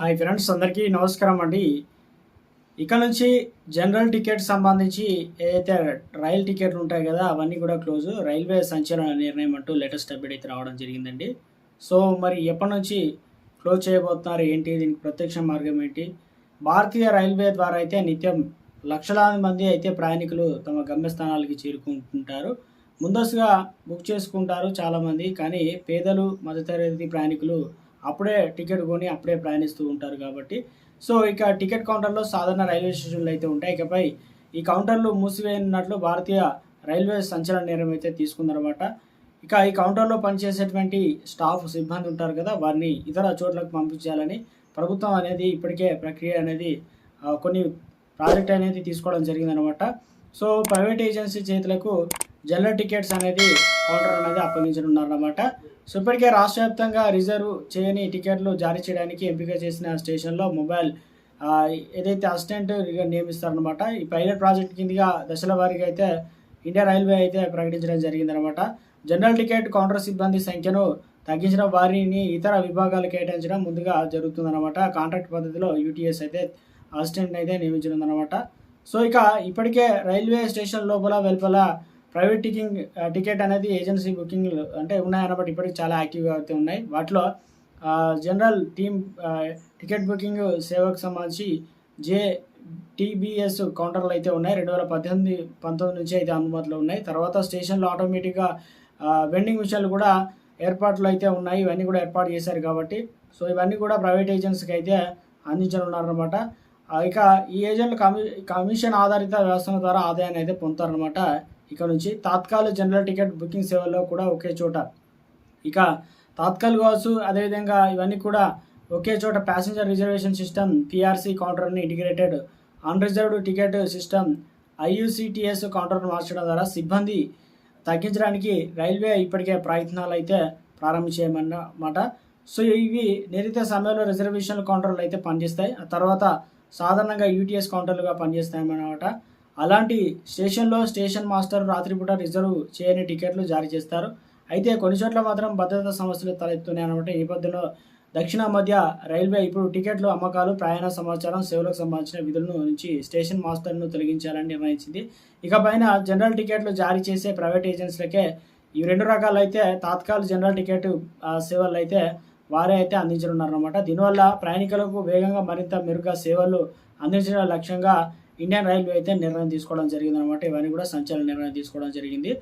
Hi friends అందరికీ నమస్కారం అండి. ఇక నుంచి జనరల్ టికెట్ సంబంధించి ఏదైతే రైల్ టికెట్లు ఉంటాయి కదా అవన్నీ కూడా క్లోజ్. రైల్వే సంచలన నిర్ణయం అంటూ లేటెస్ట్ అప్డేట్ అయితే రావడం జరిగిందండి. సో మరి ఎప్పటి నుంచి క్లోజ్ చేయబోతున్నారు? ఏంటి? దీనికి ప్రత్యక్ష మార్గం ఏంటి? భారతీయ రైల్వే ద్వారా అయితే నిత్యం లక్షలాది మంది అయితే ప్రయాణికులు తమ గమ్యస్థానాలకి చేరుకుంటుంటారు. ముందస్తుగా బుక్ చేసుకుంటారు చాలామంది. కానీ పేదలు మధ్యతరగతి ప్రయాణికులు అప్పుడే టికెట్ కొని అప్పుడే ప్రయాణిస్తూ ఉంటారు కాబట్టి. సో ఇక టికెట్ కౌంటర్లో సాధారణ రైల్వే స్టేషన్లు అయితే ఉంటాయి. ఇకపై ఈ కౌంటర్లు మూసివేయనున్నట్లు భారతీయ రైల్వే సంచలన నిర్ణయం అయితే తీసుకుందనమాట ఇక ఈ కౌంటర్లో పనిచేసేటువంటి స్టాఫ్ సిబ్బంది ఉంటారు కదా వారిని ఇతర చోట్లకు పంపించాలని ప్రభుత్వం అనేది ఇప్పటికే ప్రక్రియ అనేది కొన్ని ప్రాజెక్ట్ అనేది తీసుకోవడం జరిగిందనమాట సో ప్రైవేట్ ఏజెన్సీ చేతులకు జనరల్ టికెట్స్ అనేది కౌంటర్ అనేది అప్పగించనున్నారన్నమాట. సో ఇప్పటికే రాష్ట్ర వ్యాప్తంగా రిజర్వ్ చేయని టికెట్లు జారీ చేయడానికి ఎంపిక చేసిన స్టేషన్లో మొబైల్ ఏదైతే అసిస్టెంట్ నియమిస్తారనమాట ఈ పైలట్ ప్రాజెక్ట్ కిందగా దశల వారీగా అయితే ఇండియా రైల్వే అయితే ప్రకటించడం జరిగిందనమాట జనరల్ టికెట్ కౌంటర్ సిబ్బంది సంఖ్యను తగ్గించిన వారిని ఇతర విభాగాలు కేటాయించడం ముందుగా జరుగుతుందన్నమాట. కాంట్రాక్ట్ పద్ధతిలో యూటీఎస్ అయితే అసిస్టెంట్ అయితే నియమించనుందనమాట సో ఇక ఇప్పటికే రైల్వే స్టేషన్ లోపల వెలుపల ప్రైవేట్ టికింగ్ టికెట్ అనేది ఏజెన్సీ బుకింగ్లు అంటే ఉన్నాయన్నమాట ఇప్పటికి చాలా యాక్టివ్గా అయితే ఉన్నాయి. వాటిలో జనరల్ టీమ్ టికెట్ బుకింగ్ సేవకు సంబంధించి జే టీబీఎస్ కౌంటర్లు అయితే ఉన్నాయి. రెండు వేల పద్దెనిమిది పంతొమ్మిది నుంచి అయితే అందుబాటులో ఉన్నాయి. తర్వాత స్టేషన్లో ఆటోమేటిక్గా వెండింగ్ మిషన్లు కూడా ఏర్పాట్లు అయితే ఉన్నాయి. ఇవన్నీ కూడా ఏర్పాటు చేశారు కాబట్టి సో ఇవన్నీ కూడా ప్రైవేట్ ఏజెన్సీకి అయితే అందించనున్నారనమాట ఇక ఈ ఏజెంట్లు కమి కమిషన్ ఆధారిత వ్యవస్థల ద్వారా ఆదాయాన్ని అయితే పొందుతారనమాట ఇక నుంచి తాత్కాలిక జనరల్ టికెట్ బుకింగ్ సేవల్లో కూడా ఒకే చోట. ఇక తాత్కాలిక కావచ్చు అదేవిధంగా ఇవన్నీ కూడా ఒకే చోట passenger reservation system PRC కౌంటర్ని integrated unreserved ticket system IUCTS కౌంటర్ను మార్చడం ద్వారా సిబ్బంది తగ్గించడానికి రైల్వే ఇప్పటికే ప్రయత్నాలు అయితే ప్రారంభించేయమన్నమాట. సో ఇవి నిరిత సమయంలో రిజర్వేషన్ కౌంటర్లు అయితే పనిచేస్తాయి. ఆ తర్వాత సాధారణంగా యూటీఎస్ కౌంటర్లుగా పనిచేస్తాయన్నమాట. అలాంటి స్టేషన్లో స్టేషన్ మాస్టర్ రాత్రిపూట రిజర్వ్ చేయని టికెట్లు జారీ చేస్తారు. అయితే కొన్ని చోట్ల మాత్రం భద్రతా సమస్యలు తలెత్తున్నాయి అనమాట ఈ నేపథ్యంలో దక్షిణ మధ్య రైల్వే ఇప్పుడు టికెట్లు అమ్మకాలు ప్రయాణ సమాచారం సేవలకు సంబంధించిన విధులను నుంచి స్టేషన్ మాస్టర్ను తొలగించాలని నిర్ణయించింది. ఇకపైన జనరల్ టికెట్లు జారీ చేసే ప్రైవేట్ ఏజెన్సీలకే ఈ రెండు రకాలు అయితే తాత్కాలిక జనరల్ టికెట్ సేవలు అయితే వారే అయితే అందించనున్నారన్నమాట. దీనివల్ల ప్రయాణికులకు వేగంగా మరింత మెరుగ్గా సేవలు అందించడం లక్ష్యంగా ఇండియన్ రైల్వే అయితే నిర్ణయం తీసుకోవడం జరిగింది అనమాట ఇవన్నీ కూడా సంచలన నిర్ణయం తీసుకోవడం జరిగింది.